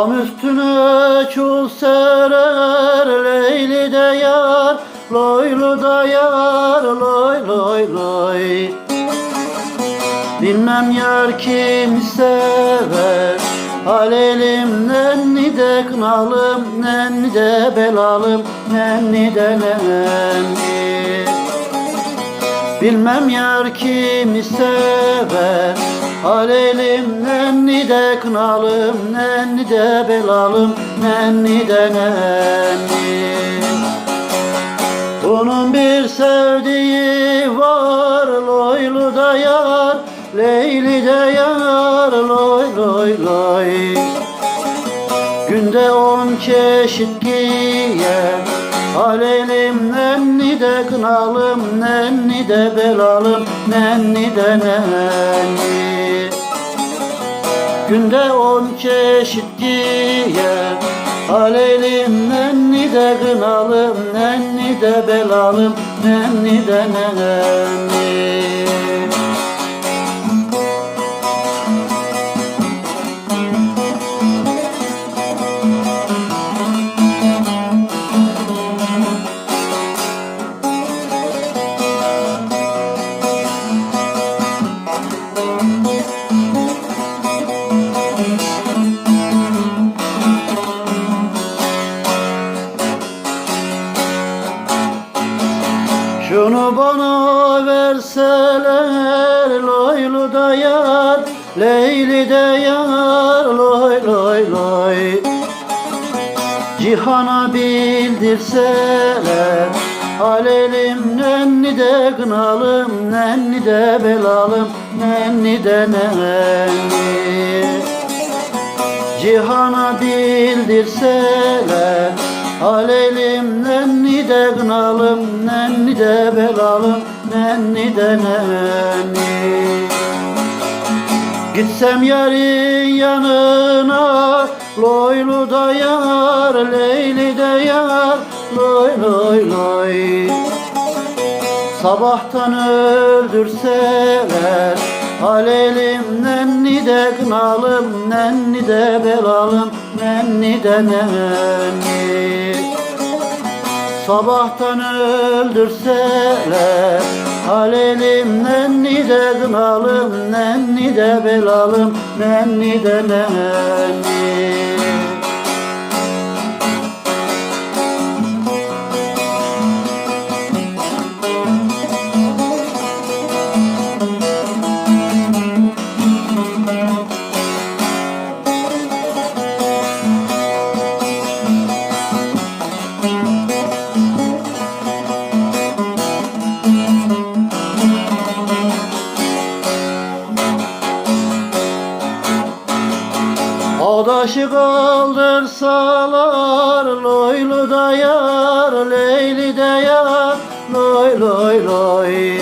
Gam üstüne çul serer Leyli de yar Loylu da yar Loy loy loy. Bilmem yar kim sever Alelim nenni de kınalım Nenni de belalım Nenni de nenni. Bilmem yar kimi sever Alelim nenni de kınalım Nenni de belalım Nenni de nenni. Onun bir sevdiği var Loylu da yar Leyli de yar Loy loy loy. Günde on çeşit giyer Halelim nenni de kınalım Nenni de belalım Nenni de nenni Günde on çeşit giyer Halelim nenni de kınalım Nenni de belalım Nenni de nenni Şunu bana verseler loylu da yar Leyli de yar loy loy loy. Cihana bildirseler Halelim nenni de kınalım Nenni de belalım Nenni de nenni. Cihana bildirseler Halelim nenni de kınalım Nenni de belalım Nenni de nenni. Gitsem yarın yanına Loylu da yar Leyli de yar Loy loy loy. Sabahtan öldürseler Halelim nenni de kınalım Nenni de belalım Nenni de nenni Sabahtan öldürseler Halelim nenni de kınalım Nenni de belalım Nenni de nenni Adaşı kaldırsalar Loylu da yar Leyli de yar Loy loy loy.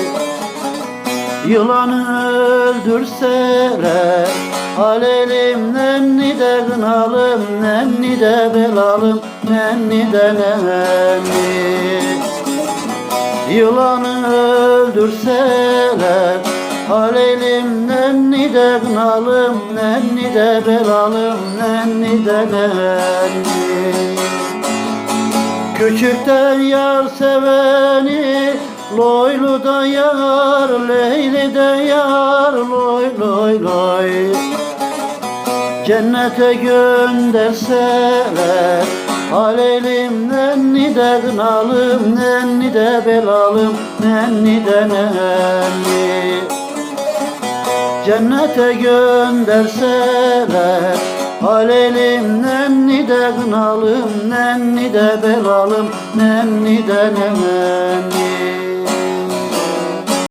Yılanı öldürseler Halelim nenni de kınalım Nenni de belalım Nenni de nenni. Yılanı öldürseler Halelim nenni de kınalım Nenni de belalım Nenni de nenni. Küçükten yar seveni Loylu da yar Leyli de yar Loy loy loy. Cennete gönderseler Halelim nenni de kınalım Nenni de belalım Nenni de nenni Cennete gönderseler. Halelim nenni de kınalım Nenni de belalım Nenni de nenni